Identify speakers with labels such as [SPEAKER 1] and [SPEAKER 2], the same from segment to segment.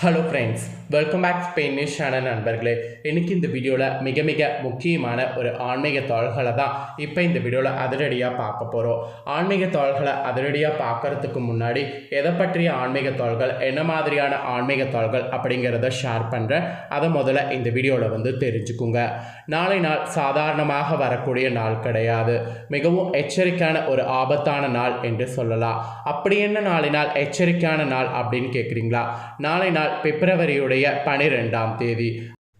[SPEAKER 1] Hello friends welcome back Spanish channel நண்பர்களே. இன்றைக்கி இந்த வீடியோவில் மிக மிக முக்கியமான ஒரு ஆன்மீக தாள்களை தான் இப்போ இந்த வீடியோவில் அதிரடியாக பார்க்க போகிறோம் ஆன்மீக தாள்களை அதிரடியாக பார்க்கறதுக்கு முன்னாடி எதை பற்றிய ஆன்மீக தாள்கள் என்ன மாதிரியான ஆன்மீக தாள்கள் அப்படிங்கிறத ஷேர் பண்ணுறேன் அதை முதல்ல இந்த வீடியோவில் வந்து தெரிஞ்சுக்குங்க. நாளை நாள் சாதாரணமாக வரக்கூடிய நாள் கிடையாது. மிகவும் எச்சரிக்கையான ஒரு ஆபத்தான நாள் என்று சொல்லலாம். அப்படி என்ன நாளை நாள் எச்சரிக்கையான நாள் அப்படின்னு கேட்குறீங்களா நாளை நாள் பிப்ரவரியுடைய பனிரெண்டாம் தேதி.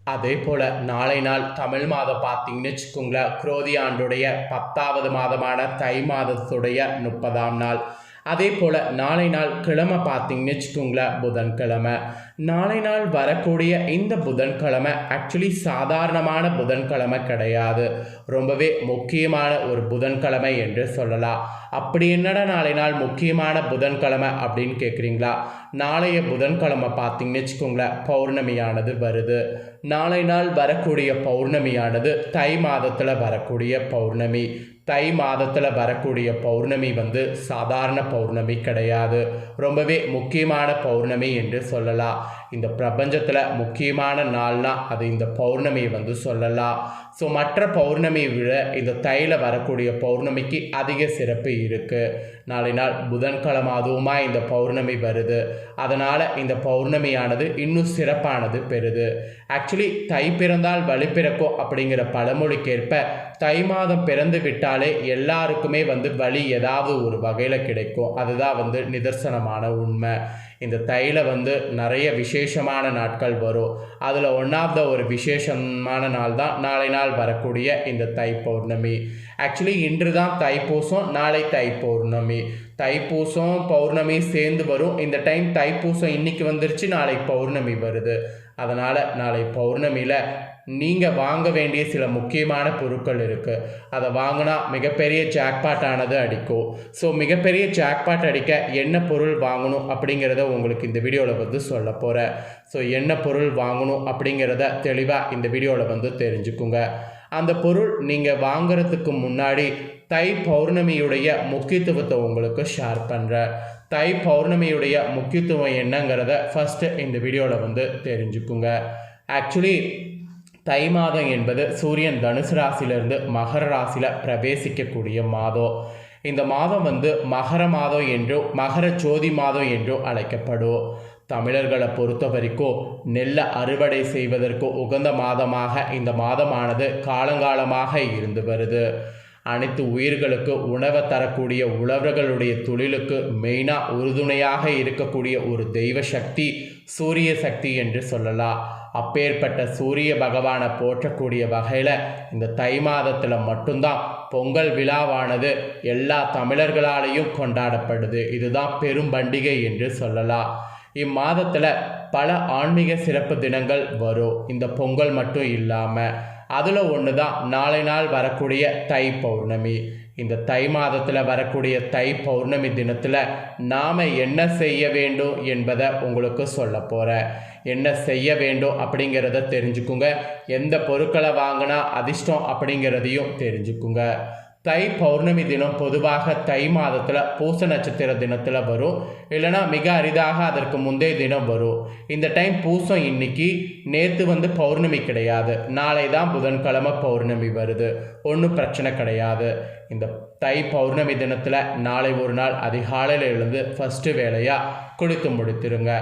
[SPEAKER 1] அதே போல் நாளை நாள் தமிழ் மாதம் பார்த்தீங்கன்னு வச்சுக்கோங்களேன் குரோதி ஆண்டுடைய பத்தாவது மாதமான தை மாதத்துடைய முப்பதாம் நாள். அதே போல் நாளை நாள் கிழமை பார்த்தீங்கன்னு வச்சுக்கோங்களேன் புதன்கிழமை. நாளை நாள் வரக்கூடிய இந்த புதன்கிழமை ஆக்சுவலி சாதாரணமான புதன்கிழமை கிடையாது. ரொம்பவே முக்கியமான ஒரு புதன்கிழமை என்று சொல்லலாம். அப்படி என்னடா நாளை நாள் முக்கியமான புதன்கிழமை அப்படின்னு கேட்குறீங்களா நாளைய புதன்கிழமை பார்த்தீங்கன்னு வச்சுக்கோங்களேன் பௌர்ணமியானது வருது. நாளை நாள் வரக்கூடிய பௌர்ணமியானது தை மாதத்தில் வரக்கூடிய பௌர்ணமி. தை மாதத்தில் வரக்கூடிய பௌர்ணமி வந்து சாதாரண பௌர்ணமி கிடையாது. ரொம்பவே முக்கியமான பௌர்ணமி என்று சொல்லலாம். இந்த பிரபஞ்சத்தில் முக்கியமான நாள்னால் அது இந்த பௌர்ணமியை வந்து சொல்லலாம். ஸோ மற்ற பௌர்ணமியை விட இந்த தையில் வரக்கூடிய பௌர்ணமிக்கு அதிக சிறப்பு இருக்குது நாளை நாள் புதன்கிழமை அதுவுமா இந்த பௌர்ணமி வருது. அதனால் இந்த பௌர்ணமியானது இன்னும் சிறப்பானது பெறுது. ஆக்சுவலி தை பிறந்தால் வழி பிறக்கும் அப்படிங்கிற பழமொழிக்கேற்ப தை மாதம் பிறந்து விட்டால் எல்லாருக்குமே வந்து வழி ஏதாவது ஒரு வகையில் கிடைக்கும். அதுதான் வந்து நிதர்சனமான உண்மை. இந்த தையில் வந்து நிறைய விசேஷமான நாட்கள் வரும். அதில் ஒன் ஆஃப் த ஒரு விசேஷமான நாள் தான் நாளை நாள் வரக்கூடிய இந்த தை பௌர்ணமி ஆக்சுவலி இன்று தான் தைப்பூசம் நாளை தை பௌர்ணமி தைப்பூசம் பௌர்ணமி சேர்ந்து வரும். இந்த டைம் தைப்பூசம் இன்னைக்கு வந்துருச்சு நாளை பௌர்ணமி வருது. அதனால் நாளை பௌர்ணமியில் நீங்கள் வாங்க வேண்டிய சில முக்கியமான பொருட்கள் இருக்குது அதை வாங்கினா மிகப்பெரிய ஜாக்பாட் ஆனது அடிக்கும். ஸோ மிகப்பெரிய ஜாக்பாட் அடிக்க என்ன பொருள் வாங்கணும் அப்படிங்கிறத உங்களுக்கு இந்த வீடியோவில் வந்து சொல்ல போகிறேன் ஸோ என்ன பொருள் வாங்கணும் அப்படிங்கிறத தெளிவாக இந்த வீடியோவில் வந்து தெரிஞ்சுக்குங்க. அந்த பொருள் நீங்கள் வாங்குறதுக்கு முன்னாடி தை பௌர்ணமியுடைய முக்கியத்துவத்தை உங்களுக்கு ஷேர் பண்ணுறேன் தை பௌர்ணமியுடைய முக்கியத்துவம் என்னங்கிறத ஃபஸ்ட்டு இந்த வீடியோவில் வந்து தெரிஞ்சுக்குங்க. ஆக்சுவலி தை மாதம் என்பது சூரியன் தனுசு ராசியிலிருந்து மகர ராசியில் பிரவேசிக்கக்கூடிய மாதம். இந்த மாதம் வந்து மகர மாதம் என்றும் மகர ஜோதி மாதம் என்றும் அழைக்கப்படும். தமிழர்களை பொறுத்த வரைக்கும் நெல்லை அறுவடை செய்வதற்கு உகந்த மாதமாக இந்த மாதமானது காலங்காலமாக இருந்து வருது. அனைத்து உயிர்களுக்கு உணவை தரக்கூடிய உழவர்களுடைய தொழிலுக்கு மெயினாக உறுதுணையாக இருக்கக்கூடிய ஒரு தெய்வ சக்தி சூரிய சக்தி என்று சொல்லலாம். அப்பேற்பட்ட சூரிய பகவானை போற்றக்கூடிய வகையில் இந்த தை மாதத்தில் மட்டும்தான் பொங்கல் விழாவானது எல்லா தமிழர்களாலேயும் கொண்டாடப்படுது. இதுதான் பெரும் பண்டிகை என்று சொல்லலாம். இம்மாதத்தில் பல ஆன்மீக சிறப்பு தினங்கள் வரும். இந்த பொங்கல் மட்டும் இல்லாமல் அதில் ஒன்று தான் நாளை நாள் வரக்கூடிய தை பௌர்ணமி. இந்த தை மாதத்தில் வரக்கூடிய தை பௌர்ணமி தினத்தில் நாம் என்ன செய்ய வேண்டும் என்பதை உங்களுக்கு சொல்ல போகிறேன் என்ன செய்ய வேண்டும் அப்படிங்கிறத தெரிஞ்சுக்குங்க. எந்த பொருட்களை வாங்கினா அதிர்ஷ்டம் அப்படிங்கிறதையும் தெரிஞ்சுக்குங்க. தை பௌர்ணமி தினம் பொதுவாக தை மாதத்தில் பூச நட்சத்திர தினத்தில் வரும். இல்லைனா மிக அரிதாக அதற்கு முந்தைய தினம் வரும். இந்த டைம் பூசம் இன்னைக்கு நேற்று வந்து பௌர்ணமி கிடையாது. நாளை தான் புதன்கிழமை பௌர்ணமி வருது. ஒன்றும் பிரச்சனை கிடையாது. இந்த தை பௌர்ணமி தினத்தில் நாளை ஒரு நாள் அதிகாலையில் எழுந்து ஃபஸ்ட்டு வேலையாக குளித்து முடித்திருங்க.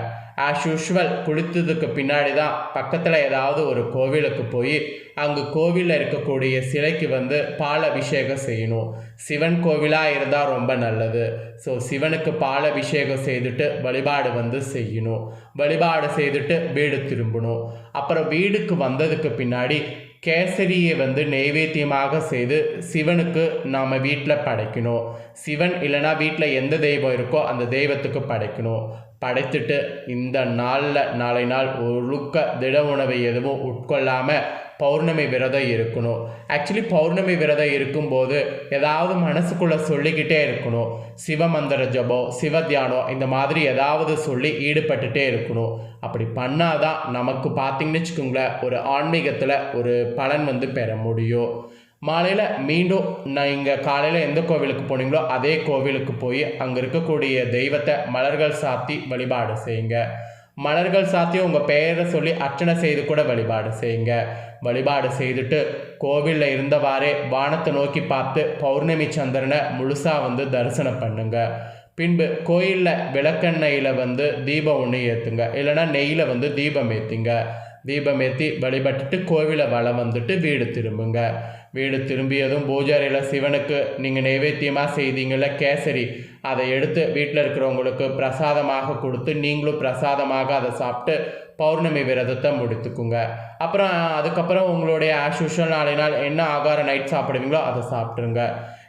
[SPEAKER 1] ஆஸ் யூஷுவல் குளித்ததுக்கு பின்னாடி தான் பக்கத்தில் ஏதாவது ஒரு கோவிலுக்கு போய் அங்கு கோவிலில் இருக்கக்கூடிய சிலைக்கு வந்து பால் அபிஷேகம் செய்யணும். சிவன் கோவிலாக இருந்தால் ரொம்ப நல்லது. ஸோ சிவனுக்கு பால் அபிஷேகம் செய்துட்டு வழிபாடு வந்து செய்யணும். வழிபாடு செய்துட்டு வீடு திரும்பணும். அப்புறம் வீடுக்கு வந்ததுக்கு பின்னாடி கேசரியை வந்து நெய்வேத்தியமாக செய்து சிவனுக்கு நாம் வீட்டில் படைக்கணும். சிவன் இல்லைனா வீட்டில் எந்த தெய்வம் இருக்கோ அந்த தெய்வத்துக்கு படைக்கணும். படைத்துட்டு இந்த நாளில் நாளை நாள் ஒழுக்க திட உணவை எதுவும் உட்கொள்ளாமல் பௌர்ணமி விரதம் இருக்கணும். ஆக்சுவலி பௌர்ணமி விரதம் இருக்கும்போது ஏதாவது மனசுக்குள்ளே சொல்லிக்கிட்டே இருக்கணும். சிவமந்திர ஜபம் சிவ தியானம் இந்த மாதிரி ஏதாவது சொல்லி ஈடுபட்டுட்டே இருக்கணும். அப்படி பண்ணாதான் நமக்கு பார்த்தீங்கன்னு வச்சுக்கோங்களேன் ஒரு ஆன்மீகத்தில் ஒரு பலன் வந்து பெற முடியும். மாலையில் மீண்டும் நான் இங்கே காலையில் எந்த கோவிலுக்கு போனீங்களோ அதே கோவிலுக்கு போய் அங்கே இருக்கக்கூடிய தெய்வத்தை மலர்கள் சாத்தி வழிபாடு செய்யுங்க. மலர்கள் சாத்தி உங்கள் பெயரை சொல்லி அர்ச்சனை செய்து கூட வழிபாடு செய்யுங்க. வழிபாடு செய்துட்டு கோவிலில் இருந்தவாறே வானத்தை நோக்கி பார்த்து பௌர்ணமி சந்திரனை முழுசாக வந்து தரிசனம் பண்ணுங்க. பின்பு கோயிலில் விளக்கெண்ணெயில் வந்து தீபம் ஒன்று ஏற்றுங்க இல்லைன்னா நெய்யில் வந்து தீபம் ஏற்றுங்க தீபம் ஏற்றி வழிபட்டுட்டு கோவிலை வளம் வந்துட்டு வீடு திரும்புங்க. வீடு திரும்பியதும் பூஜாரியில் சிவனுக்கு நீங்கள் நைவேத்தியமாக செய்தீங்கள கேசரி. அதை எடுத்து வீட்டில் இருக்கிறவங்களுக்கு பிரசாதமாக கொடுத்து நீங்களும் பிரசாதமாக அதை சாப்பிட்டு பௌர்ணமி விரதத்தை முடித்துக்குங்க. அப்புறம் அதுக்கப்புறம் உங்களுடைய ஆஸ் யூஷுவல் நாளை நாள் என்ன ஆகாரம் நைட் சாப்பிடுவீங்களோ அதை சாப்பிட்ருங்க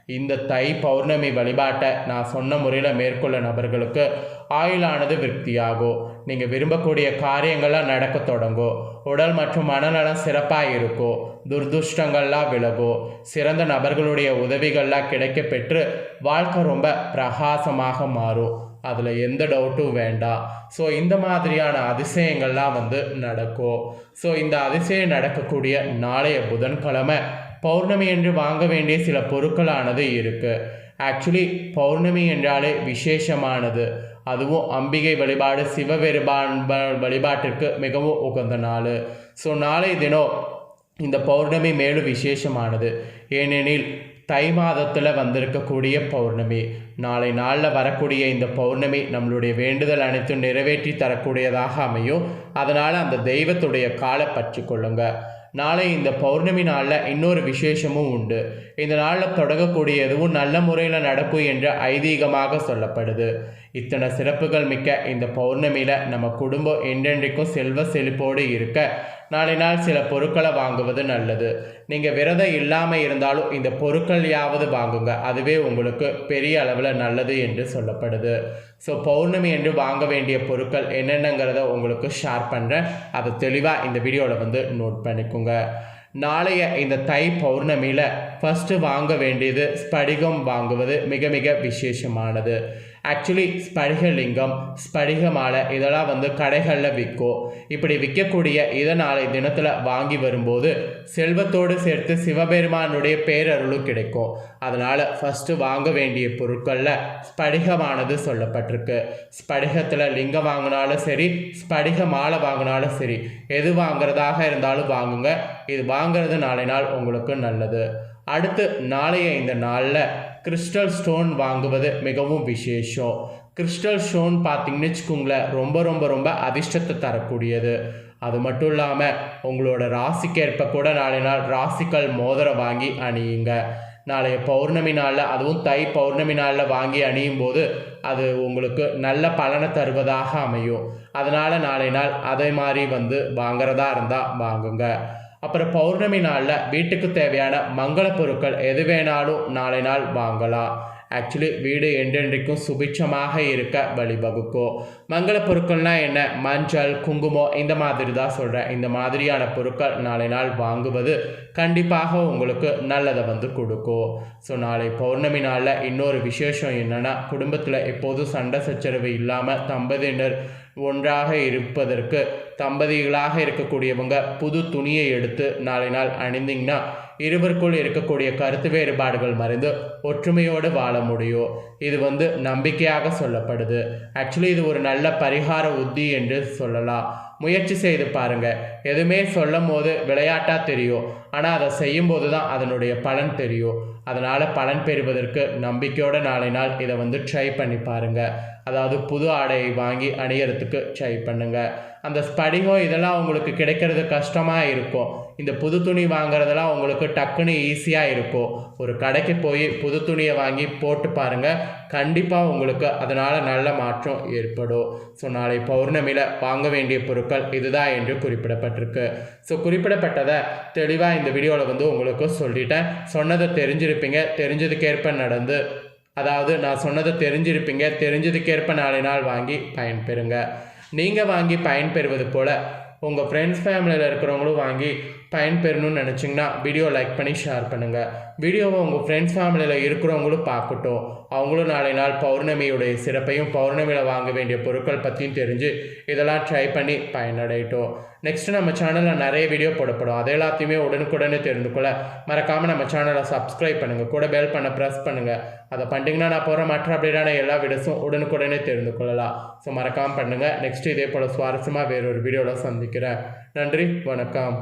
[SPEAKER 1] இந்த தை பௌர்ணமி வழிபாட்டை நான் சொன்ன முறையில் மேற்கொள்ள நபர்களுக்கு ஆயுளானது விருத்தியாகும் நீங்கள் விரும்பக்கூடிய காரியங்கள்லாம் நடக்க தொடங்கும் உடல் மற்றும் மனநலம் சிறப்பாக இருக்கும் துர்துஷ்டங்கள்லாம் விலகும் சிறந்த நபர்களுடைய உதவிகள்லாம் கிடைக்க பெற்று வாழ்க்கை ரொம்ப பிரகாசமாக மாறும். அதில் எந்த டவுட்டும் வேண்டாம். ஸோ இந்த மாதிரியான அதிசயங்கள்லாம் வந்து நடக்கும் ஸோ இந்த அதிசயம் நடக்கக்கூடிய நாளைய புதன்கிழமை பௌர்ணமி என்று வாங்க வேண்டிய சில பொருட்களானது இருக்குது ஆக்சுவலி பௌர்ணமி என்றாலே விசேஷமானது. அதுவும் அம்பிகை வழிபாடு சிவ வழிபாட்டிற்கு மிகவும் உகந்த நாள். ஸோ நாளை தினம் இந்த பௌர்ணமி மேலும் விசேஷமானது. ஏனெனில் தை மாதத்தில் வந்திருக்கக்கூடிய பௌர்ணமி. நாளை நாளில் வரக்கூடிய இந்த பௌர்ணமி நம்மளுடைய வேண்டுதல் அனைத்தும் நிறைவேற்றி தரக்கூடியதாக அமையும். அதனால் அந்த தெய்வத்துடைய காலை பற்றி கொள்ளுங்கள் நாளை இந்த பௌர்ணமி நாளில் இன்னொரு விசேஷமும் உண்டு. இந்த நாளில் தொடங்கக்கூடியதுவும் நல்ல முறையில் நடக்கும் என்று ஐதீகமாக சொல்லப்படுது. இத்தனை சிறப்புகள் மிக்க இந்த பௌர்ணமியில் நம்ம குடும்பம் என்றென்றைக்கும் செல்வ செழிப்போடு இருக்க நாளை நாள் சில பொருட்களை வாங்குவது நல்லது. நீங்கள் விரதம் இல்லாமல் இருந்தாலும் இந்த பொருட்கள் யாவது வாங்குங்க. அதுவே உங்களுக்கு பெரிய அளவில் நல்லது என்று சொல்லப்படுது. ஸோ பௌர்ணமி என்று வாங்க வேண்டிய பொருட்கள் என்னென்னங்கிறத உங்களுக்கு ஷேர் பண்ணுறேன் அதை தெளிவாக இந்த வீடியோவில் வந்து நோட் பண்ணிக்கோங்க. நாளைய இந்த தை பௌர்ணமியில் ஃபஸ்ட்டு வாங்க வேண்டியது ஸ்படிகம் வாங்குவது மிக மிக விசேஷமானது. ஆக்சுவலி ஸ்படிகலிங்கம் ஸ்படிக மாலை இதெல்லாம் வந்து கடைகளில் விற்கும் இப்படி விற்கக்கூடிய இதை நாளை தினத்தில் வாங்கி வரும்போது செல்வத்தோடு சேர்த்து சிவபெருமானுடைய பேரருளும் கிடைக்கும். அதனால் ஃபஸ்ட்டு வாங்க வேண்டிய பொருட்களில் ஸ்படிகமானது சொல்லப்பட்டிருக்கு. ஸ்படிகத்தில் லிங்கம் வாங்கினாலும் சரி ஸ்படிக மாலை வாங்கினாலும் சரி எது வாங்குறதாக இருந்தாலும் வாங்குங்க. இது வாங்குறது நாளை நாள் உங்களுக்கு நல்லது. அடுத்து நாளைய இந்த நாளில் கிறிஸ்டல் ஸ்டோன் வாங்குவது மிகவும் விசேஷம். கிறிஸ்டல் ஸ்டோன் பார்த்தீங்கன்னு வச்சுக்கோங்களேன் ரொம்ப ரொம்ப ரொம்ப அதிர்ஷ்டத்தை தரக்கூடியது. அது மட்டும் இல்லாமல் உங்களோட ராசிக்கேற்ப கூட நாளை நாள் ராசிக்கல் மோதிரம் வாங்கி அணியுங்க. நாளைய பௌர்ணமி நாளில் அதுவும் தை பௌர்ணமி நாளில் வாங்கி அணியும் போது அது உங்களுக்கு நல்ல பலனை தருவதாக அமையும். அதனால் நாளை நாள் அதே மாதிரி வந்து வாங்குறதா இருந்தால் வாங்குங்க. அப்புறம் பௌர்ணமி நாளில் வீட்டுக்கு தேவையான மங்கள பொருட்கள் எது வேணாலும் நாளை நாள் வாங்கலாம். ஆக்சுவலி வீடு என்றென்றைக்கும் சுபிட்சமாக இருக்க வழிவகுக்கும். மங்கள பொருட்கள்னால் என்ன? மஞ்சள் குங்குமம் இந்த மாதிரி தான் சொல்கிறேன் இந்த மாதிரியான பொருட்கள் நாளை நாள் வாங்குவது கண்டிப்பாக உங்களுக்கு நல்லதை வந்து கொடுக்கும். ஸோ நாளை பௌர்ணமி நாளில் இன்னொரு விசேஷம் என்னென்னா குடும்பத்தில் எப்போதும் சண்டை சச்சரவு இல்லாமல் தம்பதியினர் ஒன்றாக இருப்பதற்கு தம்பதிகளாக இருக்கக்கூடியவங்க புது துணியை எடுத்து நாளை நாள் அணிந்திங்கன்னா இருவருக்குள் இருக்கக்கூடிய கருத்து வேறுபாடுகள் மறைந்து ஒற்றுமையோடு வாழ முடியும். இது வந்து நம்பிக்கையாக சொல்லப்படுது. ஆக்சுவலி இது ஒரு நல்ல பரிகார உத்தி என்று சொல்லலாம். முயற்சி செய்து பாருங்க. எதுவுமே சொல்லும் போது விளையாட்டாக தெரியும். ஆனால் அதை செய்யும்போது தான் அதனுடைய பலன் தெரியும். அதனால் பலன் பெறுவதற்கு நம்பிக்கையோட நாளை நாள் இதை வந்து ட்ரை பண்ணி பாருங்கள் அதாவது புது ஆடையை வாங்கி அணியறதுக்கு ட்ரை பண்ணுங்கள் அந்த ஸ்படிகம் இதெல்லாம் உங்களுக்கு கிடைக்கிறது கஷ்டமாக இருக்கும் இந்த புது துணி வாங்குறதெல்லாம் உங்களுக்கு டக்குன்னு ஈஸியாக இருக்கும் ஒரு கடைக்கு போய் புது துணியை வாங்கி போட்டு பாருங்கள் கண்டிப்பாக உங்களுக்கு அதனால் நல்ல மாற்றம் ஏற்படும். ஸோ நாளை பௌர்ணமியில் வாங்க வேண்டிய பொருட்கள் இதுதான் என்று குறிப்பிடப்பட்டிருக்கு. ஸோ குறிப்பிடப்பட்டதை தெளிவாக இந்த வீடியோவில் வந்து உங்களுக்கு சொல்லிட்டேன். சொன்னதை தெரிஞ்சிருப்பீங்க. தெரிஞ்சதுக்கேற்ப நடந்து அதாவது நான் சொன்னதை தெரிஞ்சிருப்பீங்க. தெரிஞ்சதுக்கேற்ப நாளை நாள் வாங்கி பயன்பெறுங்க. நீங்கள் வாங்கி பயன்பெறுவது போல் உங்கள் ஃப்ரெண்ட்ஸ் ஃபேமிலியில் இருக்கிறவங்களும் வாங்கி பயன்பெறணும்னு நினச்சிங்கன்னா வீடியோ லைக் பண்ணி ஷேர் பண்ணுங்கள் வீடியோவை உங்கள் ஃப்ரெண்ட்ஸ் ஃபேமிலியில் இருக்கிறவங்களும் பார்க்கட்டும். அவங்களும் நாளை நாள் பௌர்ணமியுடைய சிறப்பையும் பௌர்ணமியில் வாங்க வேண்டிய பொருட்கள் பற்றியும் தெரிஞ்சு இதெல்லாம் ட்ரை பண்ணி பயனடையட்டும். நெக்ஸ்ட்டு நம்ம சேனலில் நிறைய வீடியோ போடப்படும். அது எல்லாத்தையுமே உடனுக்குடனே தெரிந்து கொள்ள மறக்காமல் நம்ம சேனலை சப்ஸ்கிரைப் பண்ணுங்கள் கூட பெல் பண்ண ப்ரெஸ் பண்ணுங்கள் அதை பண்ணிட்டீங்கன்னா நான் போகிற மற்ற அப்படியான எல்லா வீடியோஸும் உடனுக்குடனே தெரிந்து கொள்ளலாம். ஸோ மறக்காமல் பண்ணுங்கள் நெக்ஸ்ட் இதே போல் சுவாரஸ்யமாக வேறொரு வீடியோவில் சந்திக்கிறேன். நன்றி. வணக்கம்.